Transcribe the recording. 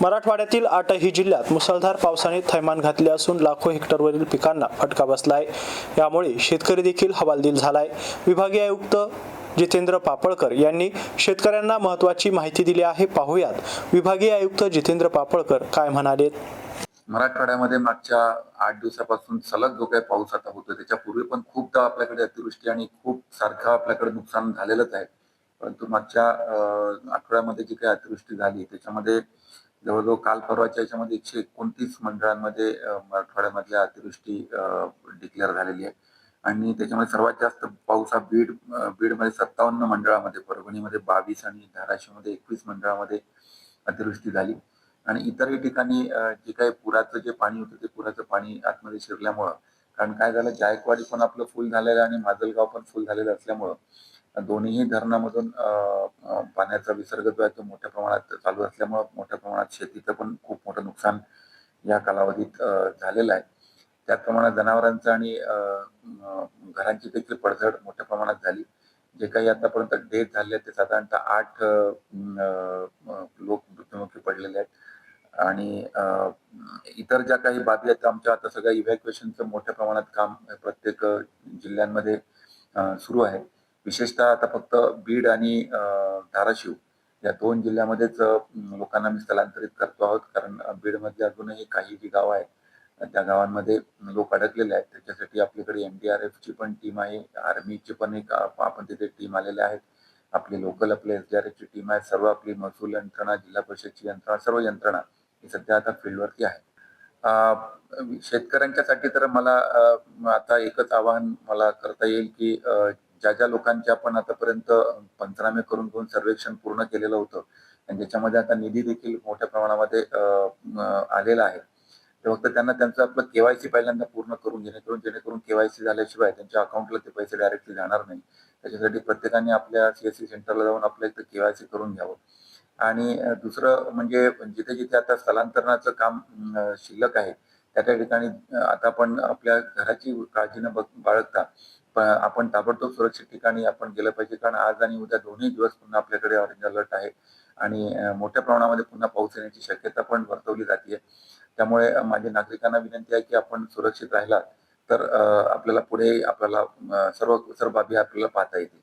मराठवाड्यातील आठही जिल्ह्यात मुसळधार पावसाने थैमान घातले असून लाखो हेक्टरवरील पिकांना फटका बसलाय. यामुळे शेतकरी देखील हवालदिल झालाय. विभागीय आयुक्त जितेंद्र पापळकर यांनी शेतकऱ्यांना महत्त्वाची माहिती दिली आहे. पाहुयात विभागीय आयुक्त जितेंद्र पापळकर काय म्हणाले मराठवाड्यामध्ये मागच्या आठ दिवसापासून सलग जो काही पाऊस आता होतोय त्याच्यापूर्वी पण खूपदा आपल्याकडे अतिवृष्टी आणि खूप सारखं आपल्याकडे नुकसान झालेलंच आहे. परंतु मागच्या आठवड्यामध्ये जी काही अतिवृष्टी झाली त्याच्यामध्ये जवळजवळ काल परवाच्या याच्यामध्ये एकशे एकोणतीस मंडळांमध्ये मराठवाड्यामधल्या अतिवृष्टी डिक्लेअर झालेली आहे. आणि त्याच्यामध्ये सर्वात जास्त पाऊस हा बीड बीडमध्ये सत्तावन्न मंडळामध्ये परभणीमध्ये बावीस आणि धाराशिवमध्ये एकवीस मंडळामध्ये अतिवृष्टी झाली. आणि इतरही ठिकाणी जे काही पुराचं जे पाणी होतं ते पुराचं पाणी आतमध्ये शिरल्यामुळं कारण काय झालं जायकवाडी पण आपलं फुल झालेलं आणि माजलगाव पण फुल झालेलं असल्यामुळं दोन्हीही दोन्ही धरणामधून पाण्याचा विसर्ग जो आहे तो मोठ्या प्रमाणात चालू असल्यामुळं मोठ्या प्रमाणात शेतीचं पण खूप मोठं नुकसान या कालावधीत झालेलं आहे. त्याचप्रमाणे जनावरांचं आणि घरांची देखील पडझड मोठ्या प्रमाणात झाली. जे काही आतापर्यंत डेथ झाले ते साधारणतः आठ लोक मृत्युमुखी पडलेले आहेत. आणि इतर ज्या काही बाबी आहेत आमच्या आता सगळ्या इव्हॅक्युएशनचं मोठ्या प्रमाणात काम प्रत्येक जिल्ह्यांमध्ये सुरू आहे. विशेषतः आता फक्त बीड आणि धाराशिव या दोन जिल्ह्यामध्येच लोकांना मी स्थलांतरित करतो आहोत. कारण बीडमध्ये अजूनही काही जी गावं आहेत त्या गावांमध्ये लोक अडकलेले आहेत. त्याच्यासाठी आपल्याकडे एम डी आर एफची पण टीम आहे. आर्मीची पण एक आपण तिथे टीम आलेल्या आहेत. आपली लोकल आपले आर एफची टीम आहे. सर्व आपली महसूल यंत्रणा जिल्हा परिषदची यंत्रणा सर्व यंत्रणा ही सध्या आता फील्डवरती आहे. शेतकऱ्यांच्यासाठी तर मला आता एकच आवाहन मला करता येईल की ज्या ज्या लोकांचे आपण आतापर्यंत पंचनामे करून घेऊन सर्वेक्षण पूर्ण केलेलं होतं आणि ज्याच्यामध्ये आता निधी देखील मोठ्या प्रमाणामध्ये आलेला आहे. तर फक्त त्यांना त्यांचं आपलं केवायसी पहिल्यांदा पूर्ण करून जेणेकरून जेणेकरून केवायसी झाल्याशिवाय त्यांच्या अकाउंटला ते पैसे डायरेक्टली जाणार नाही. त्याच्यासाठी प्रत्येकाने आपल्या सीएससी सेंटरला जाऊन आपलं इथं केवायसी करून घ्यावं. आणि दुसरं म्हणजे जिथे जिथे आता स्थलांतरणाचं काम शिल्लक आहे त्या त्या ठिकाणी आता आपण आपल्या घराची काळजी न बघ- बाळगता आपण ताबडतोब सुरक्षित ठिकाणी आपण गेलं पाहिजे. कारण आज आणि उद्या दोन्ही दिवस पुन्हा आपल्याकडे ऑरेंज अलर्ट आहे. आणि मोठ्या प्रमाणामध्ये पुन्हा पाऊस येण्याची शक्यता पण वर्तवली जाते त्यामुळे माझ्या माझी नागरिकांना विनंती आहे की आपण सुरक्षित राहिला तर आपल्याला पुढे आपल्याला सर्व सर्व बाबी आपल्याला पाहता येतील.